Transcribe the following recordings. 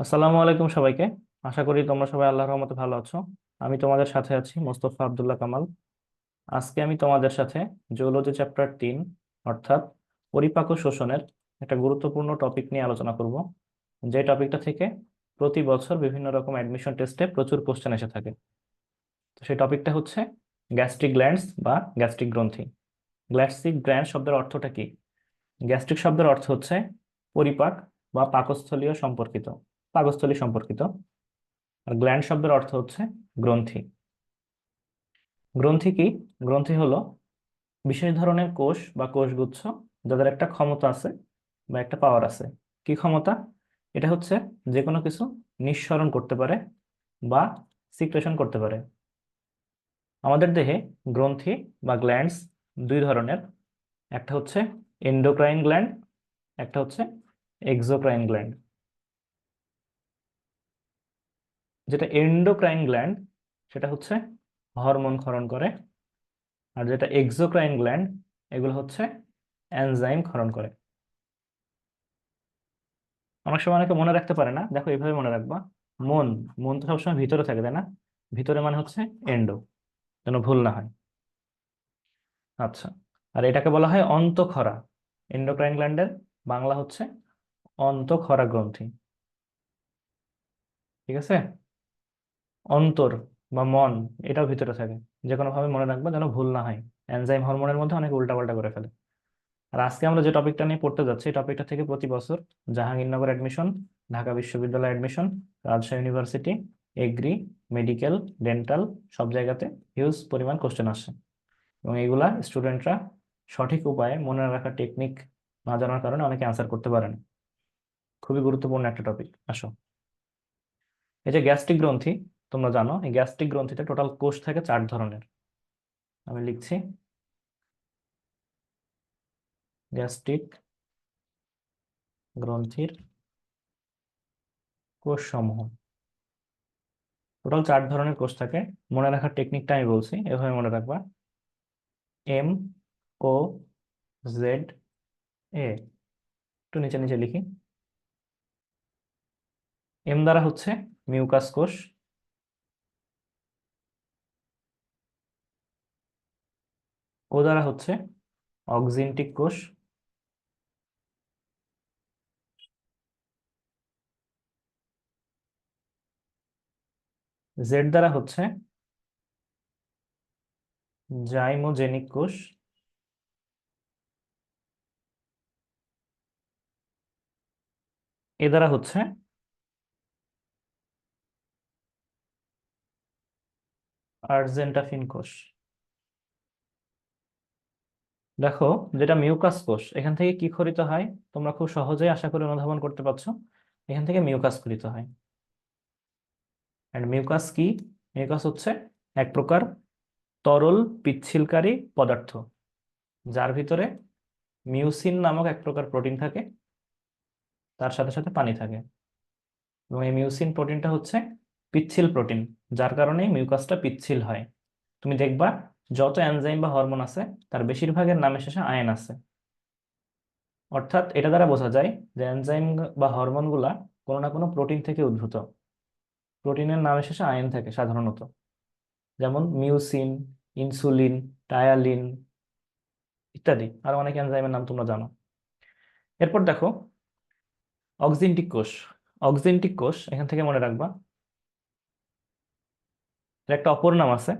আসসালামু আলাইকুম সবাইকে। আশা করি তোমরা সবাই আল্লাহর রহমতে ভালো আছো। আমি তোমাদের সাথে আছি মোস্তফা আবদুল্লাহ কামাল। আজকে আমি তোমাদের সাথে জুওলজি চ্যাপ্টার তিন, অর্থাৎ পরিপাক শোষণের একটা গুরুত্বপূর্ণ টপিক নিয়ে আলোচনা করব। যে টপিকটা থেকে প্রতি বছর বিভিন্ন রকম অ্যাডমিশন টেস্টে প্রচুর কোশ্চেন এসে থাকে। তো সেই টপিকটা হচ্ছে গ্যাস্ট্রিক গ্ল্যান্ডস বা গ্যাস্ট্রিক গ্রন্থি। গ্যাস্ট্রিক গ্ল্যান্ড শব্দের অর্থটা কি? গ্যাস্ট্রিক শব্দের অর্থ হচ্ছে পরিপাক বা পাকস্থলীয় সম্পর্কিত। পাকস্থলী সম্পর্কিত। আর গ্ল্যান্ড শব্দের অর্থ হচ্ছে গ্রন্থি। গ্রন্থি কি? গ্রন্থি হলো বিশেষ ধরনের কোষ বা কোষগুচ্ছ যাদের একটা ক্ষমতা আছে বা একটা পাওয়ার আছে। কি ক্ষমতা? এটা হচ্ছে যে কোনো কিছু নিঃসরণ করতে পারে বা সিক্রেশন করতে পারে। আমাদের দেহে গ্রন্থি বা গ্ল্যান্ডস দুই ধরনের। একটা হচ্ছে এন্ডোক্রাইন গ্ল্যান্ড একটা হচ্ছে এক্সোক্রাইন গ্ল্যান্ড যেটা এন্ডোক্রাইন গ্ল্যান্ড সেটা হচ্ছে হরমোন ক্ষরণ করে। আর যেটা এক্সোক্রাইন গ্ল্যান্ড এগুলো হচ্ছে অ্যানজাইম ক্ষরণ করে। অনেক সময় অনেকে মনে রাখতে পারে না, দেখো এইভাবে মনে রাখবা, মন মন তো সবসময় ভিতরে থাকে না? ভিতরে মানে হচ্ছে এন্ডো যেন ভুল না হয়। আচ্ছা আর এটাকে বলা হয় অন্তঃক্ষরা। এন্ডোক্রাইন গ্ল্যান্ডের বাংলা হচ্ছে অন্তঃক্ষরা গ্রন্থি। ঠিক আছে? অন্তর বা মন, এটাও ভিতরে থাকে। যে কোনো ভাবে মনে রাখবা যেন ভুল না হয়। এনজাইম হরমোনের মধ্যে অনেক উল্টাপাল্টা করে ফেলে। আর আজকে আমরা যে টপিকটা নিয়ে পড়তে যাচ্ছি, এই টপিকটা থেকে প্রতি বছর জাহাঙ্গীরনগর অ্যাডমিশন ঢাকা বিশ্ববিদ্যালয় admission Rajshahi university agri medical dental সব জায়গাতে হিউজ পরিমাণ কোশ্চেন আসে এবং এগুলা স্টুডেন্টরা সঠিক উপায়ে মনে রাখার টেকনিক না জানার কারণে অনেকে অ্যান্সার করতে পারেন খুবই গুরুত্বপূর্ণ একটা টপিক আসো। এই যে গ্যাস্ট্রিক গ্রন্থি তোমরা জানো, এই গ্যাস্ট্রিক গ্রন্থিতে টোটাল কোষ থাকে চার ধরনের। আমি লিখছি। গ্যাস্ট্রিক গ্রন্থির কোষ সমূহ টোটাল চার ধরনের কোষ থাকে। মনে রাখার টেকনিকটা আমি বলছি, এভাবে মনে রাখবা। এম ও জেড এ একটু নিচে নিচে লিখি। এম দ্বারা হচ্ছে মিউকাস কোষ। দ্বারা হচ্ছে অক্সিনটিক কোষ। জেড দ্বারা হচ্ছে জাইমোজেনিক কোষ। এ দ্বারা হচ্ছে আর্জেন্টাফিন কোষ। দেখো, যেটা মিউকাস কোষ, এখান থেকে কি খরিত হয়? তোমরা খুব সহজেই আশা করি অনুধাবন করতে পারছ। এখান থেকে মিউকাস খরিত হয়। অ্যান্ড মিউকাস কি? মিউকাস হচ্ছে এক প্রকার তরল পিচ্ছিলকারী পদার্থ, যার ভিতরে মিউসিন নামক এক প্রকার প্রোটিন থাকে, তার সাথে সাথে পানি থাকে। এবং এই মিউসিন প্রোটিনটা হচ্ছে পিচ্ছিল প্রোটিন, যার কারণে মিউকাসটা পিচ্ছিল হয়। তুমি দেখবা যত এনজাইম বা হরমোন আছে, তার বেশিরভাগের নামে শেষে আয়ন আছে। অর্থাৎ এটা দ্বারা বোঝা যায় যে এনজাইম বা হরমোনগুলা কোনো না কোনো প্রোটিন থেকে উদ্ভূত। প্রোটিনের নামে শেষে আয়ন থাকে সাধারণত। যেমন মিউসিন ইনসুলিন টায়ালিন ইত্যাদি। আর অনেক এনজাইমের নাম তোমরা জানো। এরপর দেখো অক্সিনটিক কোষ। অক্সিনটিক কোষ, এখান থেকে মনে রাখবা একটা অপর নাম আছে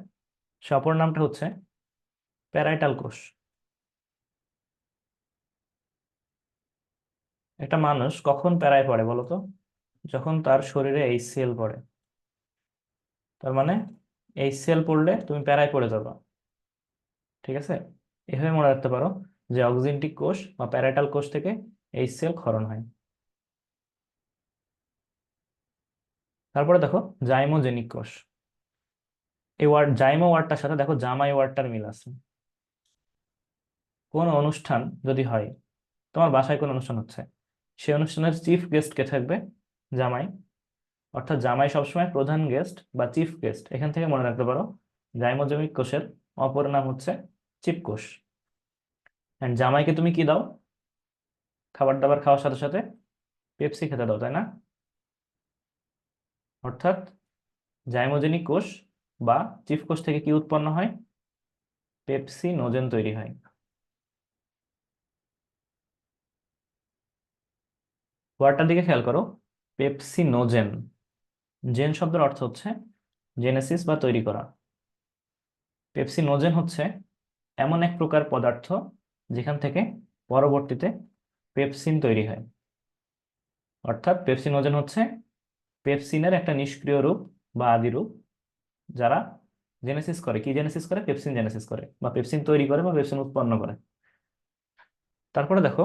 সে অপর নামটা হচ্ছে প্যারাইটাল কোষ। একটা মানুষ কখন প্যারায় পড়ে বলতো যখন তার শরীরে এই সেল পড়ে। তার মানে এই সেল পড়লে তুমি প্যারায় পড়ে যাবে। ঠিক আছে? এভাবে মনে রাখতে পারো যে অক্সিনটিক কোষ বা প্যারাইটাল কোষ থেকে এই সেল ক্ষরণ হয়। তারপরে দেখো জাইমোজেনিক কোষ। এই ওয়ার্ড জাইমো ওয়ার্ডটার সাথে দেখো জামাই ওয়ার্ডটার মিল আছে। কোন অনুষ্ঠান যদি হয়, তোমার বাসায় কোন অনুষ্ঠান হচ্ছে, সেই অনুষ্ঠানের চিফ গেস্ট কে থাকবে জামাই। অর্থাৎ জামাই সবসময় প্রধান গেস্ট বা চিফ গেস্ট এখান থেকে মনে রাখতে পারো জাইমোজেমিক কোষের অপর নাম হচ্ছে চিপ কোষ। অ্যান্ড জামাইকে তুমি কি দাও? খাবার দাবার খাওয়ার সাথে সাথে পেপসি খেতে দাও, তাই না? অর্থাৎ জাইমোজেনিক কোষ বা চিফ কোষ থেকে কি উৎপন্ন হয়? পেপসিনোজেন তৈরি হয়। ওয়ার্ডটার দিকে খেয়াল করো পেপসিনোজেন জেন শব্দের অর্থ হচ্ছে জেনেসিস বা তৈরি করা। পেপসিনোজেন হচ্ছে এমন এক প্রকার পদার্থ যেখান থেকে পরবর্তীতে পেপসিন তৈরি হয়। অর্থাৎ পেপসিনোজেন হচ্ছে পেপসিনের একটা নিষ্ক্রিয় রূপ বা আদি রূপ যারা জেনেসিস করে, কি জেনেসিস করে? পেপসিন জেনেসিস করে, বা পেপসিন তৈরি করে, বা পেপসিন উৎপন্ন করে। তারপরে দেখো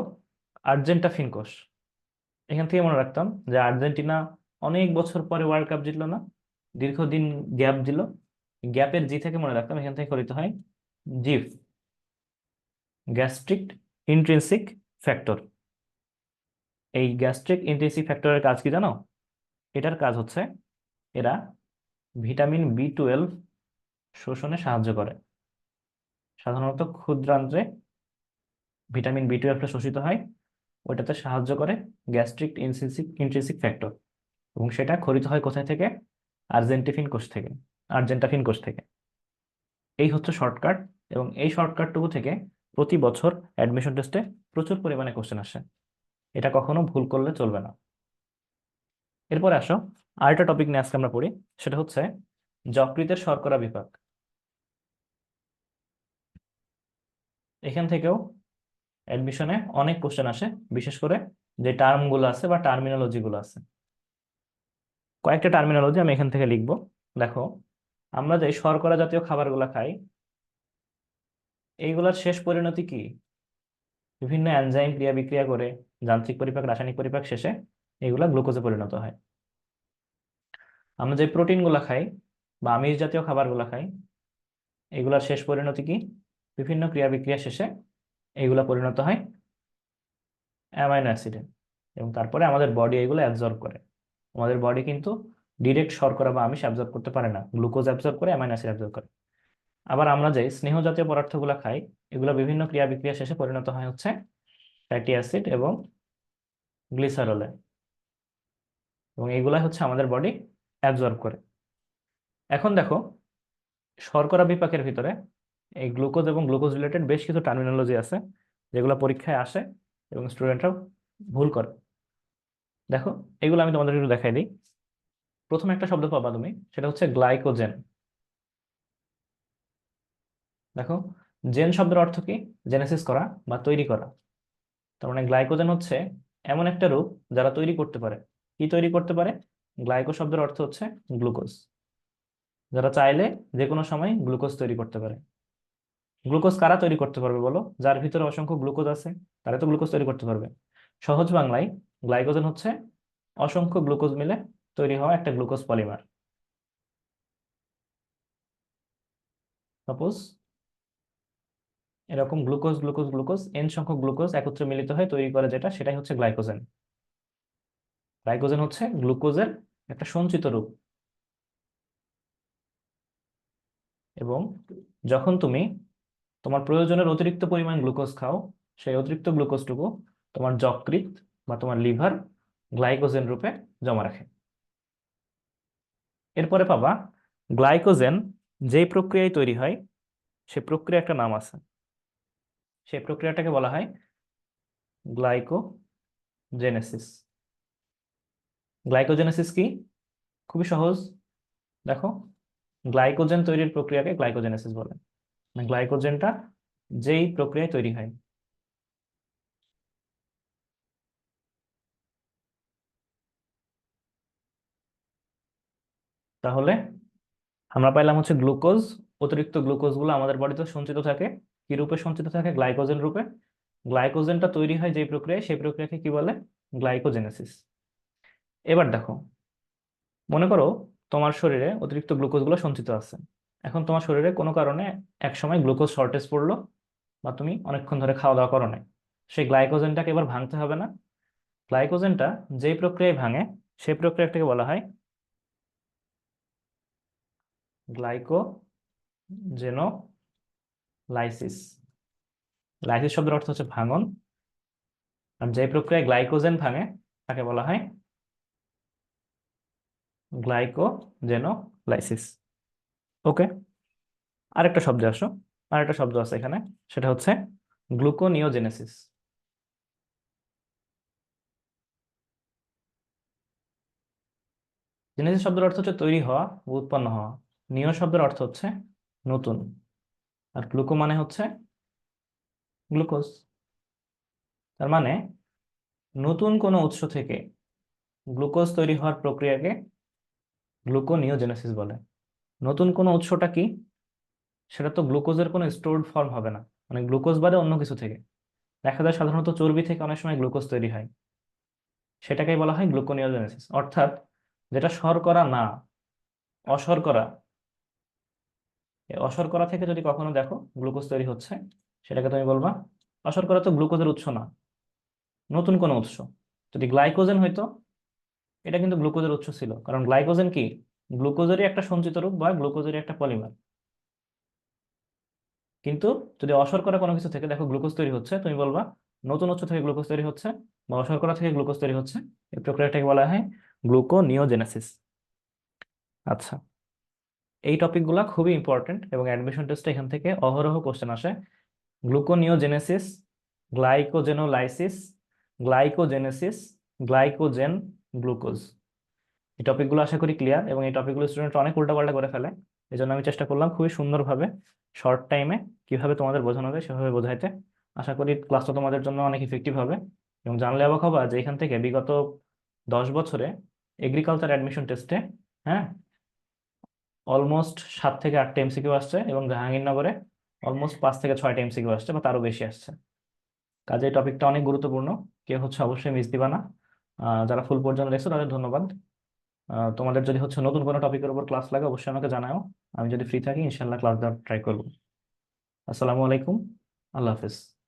আর্জেন্টাফিন কোষ এখান থেকে মনে রাখতাম যে আর্জেন্টিনা অনেক বছর পরে ওয়ার্ল্ড কাপ জিতলো না, দীর্ঘদিন গ্যাপ দিল। গ্যাপের জি থেকে মনে রাখতাম এখান থেকে করিতে হয় জিফ গ্যাস্ট্রিক ইন্ট্রিনসিক ফ্যাক্টর এই গ্যাস্ট্রিক ইন্ট্রিনসিক ফ্যাক্টরের কাজ কি জানো? এটার কাজ হচ্ছে এরা ভিটামিন বি টুয়েলভ শোষণে সাহায্য করে। সাধারণত ক্ষুদ্রান্ত্রে ভিটামিন বি টুয়েলভটা শোষিত হয় ওটাতে সাহায্য করে গ্যাস্ট্রিক ইনসিসিক ইন্ট্রিনসিক ফ্যাক্টর এবং সেটা খরিত হয় কোথায় থেকে? আর্জেন্টিফিন কোষ থেকে, আর্জেন্টাফিন কোষ থেকে। এই হচ্ছে শর্টকাট এবং এই শর্টকাটটুকু থেকে প্রতি বছর অ্যাডমিশন টেস্টে প্রচুর পরিমাণে কোশ্চেন আসে। এটা কখনো ভুল করলে চলবে না। এরপরে আসো, আরেকটা টপিক নিয়ে আজকে আমরা পড়ি, সেটা হচ্ছে যকৃতের শর্করা বিভাগ এখান থেকেও অ্যাডমিশনে অনেক কোশ্চেন আসে, বিশেষ করে যে টার্মগুলো আছে বা টার্মিনোলজিগুলো আছে। কয়েকটা টার্মিনোলজি আমি এখান থেকে লিখব। দেখো, আমরা যে শর্করা জাতীয় খাবারগুলো খাই, এইগুলোর শেষ পরিণতি কি? বিভিন্ন এনজাইম ক্রিয়া বিক্রিয়া করে যান্ত্রিক পরিপাক, রাসায়নিক পরিপাক শেষে এগুলা গ্লুকোজে পরিণত হয়। আমরা যে প্রোটিনগুলো খাই বা আমিষ জাতীয় খাবারগুলো খাই, এগুলার শেষ পরিণতি কি? বিভিন্ন ক্রিয়া বিক্রিয়া শেষে এইগুলা পরিণত হয় অ্যামাইনো অ্যাসিডে এবং তারপরে আমাদের বডি এগুলো অ্যাবজর্ব করে। আমাদের বডি কিন্তু ডিরেক্ট শর্করা বা আমিষ অ্যাবজর্ব করতে পারে না, গ্লুকোজ অ্যাবজর্ব করে, অ্যামাইনো অ্যাসিড অ্যাবজর্ব করে। আবার আমরা যে স্নেহ জাতীয় পদার্থগুলো খাই, এগুলো বিভিন্ন ক্রিয়া বিক্রিয়া শেষে পরিণত হয় হচ্ছে ফ্যাটি অ্যাসিড এবং গ্লিসারলে এবং এগুলাই হচ্ছে আমাদের বডি অ্যাবজর্ব করে। এখন দেখো, শর্করা বিপাকের ভিতরে এই গ্লুকোজ এবং গ্লুকোজ রিলেটেড বেশ কিছু টার্মিনোলজি আছে, যেগুলো পরীক্ষায় আসে এবং স্টুডেন্টরাও ভুল করে। দেখো, এগুলো আমি তোমাদের একটু দেখাই দিই। প্রথম একটা শব্দ পাবা তুমি, সেটা হচ্ছে গ্লাইকোজেন দেখো জেন শব্দের অর্থ কি? জেনেসিস করা বা তৈরি করা। তার মানে গ্লাইকোজেন হচ্ছে এমন একটা রূপ যারা তৈরি করতে পারে। কি তৈরি করতে পারে? গ্লাইকো শব্দের অর্থ হচ্ছে গ্লুকোজ। যারা চাইলে যে কোনো সময় গ্লুকোজ তৈরি করতে পারে। গ্লুকোজ কারা তৈরি করতে পারবে বলো? যার ভিতরে অসংখ্য গ্লুকোজ আছে, তারা তো গ্লুকোজ তৈরি করতে পারবে। সহজ বাংলায় গ্লাইকোজেন হচ্ছে অসংখ্য গ্লুকোজ মিলে তৈরি হওয়া একটা গ্লুকোজ পলিমার। সাপোজ এরকম গ্লুকোজ গ্লুকোজ গ্লুকোজ এন সংখ্যক গ্লুকোজ একত্রে মিলিত হয়ে তৈরি করে যেটা, সেটাই হচ্ছে গ্লাইকোজেন। গ্লাইকোজেন হচ্ছে গ্লুকোজের একটা সঞ্চিত রূপ। এবং যখন তুমি তোমার প্রয়োজনের অতিরিক্ত পরিমাণ গ্লুকোজ খাও, সেই অতিরিক্ত গ্লুকোজটুকু তোমার যকৃৎ বা তোমার লিভার গ্লাইকোজেন রূপে জমা রাখে। এরপরে পাবা গ্লাইকোজেন যেই প্রক্রিয়ায় তৈরি হয়, সে প্রক্রিয়া একটা নাম আছে। সেই প্রক্রিয়াটাকে বলা হয় গ্লাইকোজেনেসিস। গ্লাইকোজেনেসিস কি? খুবই সহজ। দেখো, গ্লাইকোজেন তৈরির প্রক্রিয়াকে গ্লাইকোজেনেসিস বলে। মানে গ্লাইকোজেনটা যেই প্রক্রিয়ায় তৈরি হয়। তাহলে আমরা পাইলাম হচ্ছে গ্লুকোজ। অতিরিক্ত গ্লুকোজগুলো আমাদের বডিতে সঞ্চিত থাকে। কি রূপে সঞ্চিত থাকে? গ্লাইকোজেন রূপে। গ্লাইকোজেনটা তৈরি হয় যে প্রক্রিয়ায়, সেই প্রক্রিয়াকে কি বলে? গ্লাইকোজেনেসিস। এবার দেখো, মনে করো তোমার শরীরে অতিরিক্ত গ্লুকোজগুলো সঞ্চিত আছে। এখন তোমার শরীরে কোনো কারণে এক সময় গ্লুকোজ শর্টেজ পড়ল বা তুমি অনেকক্ষণ ধরে খাওয়া দাওয়া করো নাই। সেই গ্লাইকোজেনটাকে এবার ভাঙতে হবে না। গ্লাইকোজেনটা যেই প্রক্রিয়ায় ভাঙে, সেই প্রক্রিয়াটাকে বলা হয় গ্লাইকোজেনোলাইসিস লাইসিস শব্দের অর্থ হচ্ছে ভাঙন। আর যে প্রক্রিয়ায় গ্লাইকোজেন ভাঙে, তাকে বলা হয় গ্লাইকোজেনোলাইসিস। ওকে, আরেকটা শব্দ আসো। আরেকটা শব্দ আছে এখানে, সেটা হচ্ছে গ্লুকোনিওজেনেসিস। জেনেসিস শব্দের অর্থ হচ্ছে তৈরি হওয়া, উৎপন্ন হওয়া। নিও শব্দের অর্থ হচ্ছে নতুন। আর গ্লুকো মানে হচ্ছে গ্লুকোজ। তার মানে নতুন কোনো উৎস থেকে গ্লুকোজ তৈরি হওয়ার প্রক্রিয়াকে গ্লুকোনিওজেনেসিস বলে। নতুন কোনো উৎসটা কি? সেটা তো গ্লুকোজের কোনো স্টোরড ফর্ম হবে না মানে গ্লুকোজ বাদে অন্য কিছু থেকে। দেখা যায় সাধারণত চর্বি থেকে অনেক সময় গ্লুকোজ তৈরি হয়। সেটাকেই বলা হয় গ্লুকোনিওজেনেসিস। অর্থাৎ যেটা শর্করা না, অশর্করা অশর্করা থেকে যদি কখনো দেখো গ্লুকোজ তৈরি হচ্ছে, সেটাকে তুমি বলবা, অশর্করা তো গ্লুকোজের উৎস না, নতুন কোনো উৎস। যদি গ্লাইকোজেন হইতো এটা কিন্তু গ্লুকোজের উৎস ছিল। কারণ গ্লাইকোজেন কি? গ্লুকোজেরই একটা সঞ্চিত রূপ বা গ্লুকোজেরই একটা পলিমার। কিন্তু যদি অশর্করা কোনো কিছু থেকে দেখো গ্লুকোজ তৈরি হচ্ছে, তুমি বলবা, নতুন উৎস থেকে গ্লুকোজ তৈরি হচ্ছে বা অশর্করা থেকে গ্লুকোজ তৈরি হচ্ছে, এই প্রক্রিয়াটাকে বলা হয় গ্লুকোনিওজেনেসিস। আচ্ছা এই টপিকগুলো খুবই ইম্পর্টেন্ট এবং অ্যাডমিশন টেস্টে এখান থেকে অহরহ কোশ্চেন আসে। Gluconeogenesis, glycogenolysis, glycogenesis, glycogen glucose. এই টপিকগুলো আশা করি ক্লিয়ার এবং এই টপিকগুলো স্টুডেন্ট অনেক উল্টাপাল্টা করে ফেলে। এই জন্য আমি চেষ্টা করলাম খুবই সুন্দরভাবে শর্ট টাইমে কীভাবে তোমাদের বোঝানো যায় সেভাবে বোঝাইতে। আশা করি ক্লাসটা তোমাদের জন্য অনেক ইফেক্টিভ হবে এবং জানলে অবাক হবা যে এখান থেকে বিগত দশ বছরে এগ্রিকালচার অ্যাডমিশন টেস্টে হ্যাঁ অলমোস্ট সাত থেকে আটটা এমসিকিউ আসছে এবং জাহাঙ্গীরনগরে অলমোস্ট পাঁচ থেকে ছয়টা এমসিকিউ আসছে বা তারও বেশি আসছে। কাজে এই টপিকটা অনেক গুরুত্বপূর্ণ। কেউ হচ্ছে অবশ্যই মিস দিবা না। যারা ফুল পর্যন্ত দেখছ তাদের ধন্যবাদ। তোমাদের যদি হচ্ছে নতুন কোনো টপিকের উপর ক্লাস লাগে, অবশ্যই আমাকে জানাও। আমি যদি ফ্রি থাকি ইনশাল্লাহ ক্লাস দেওয়ার ট্রাই করব। আসসালামু আলাইকুম। আল্লাহ হাফিজ।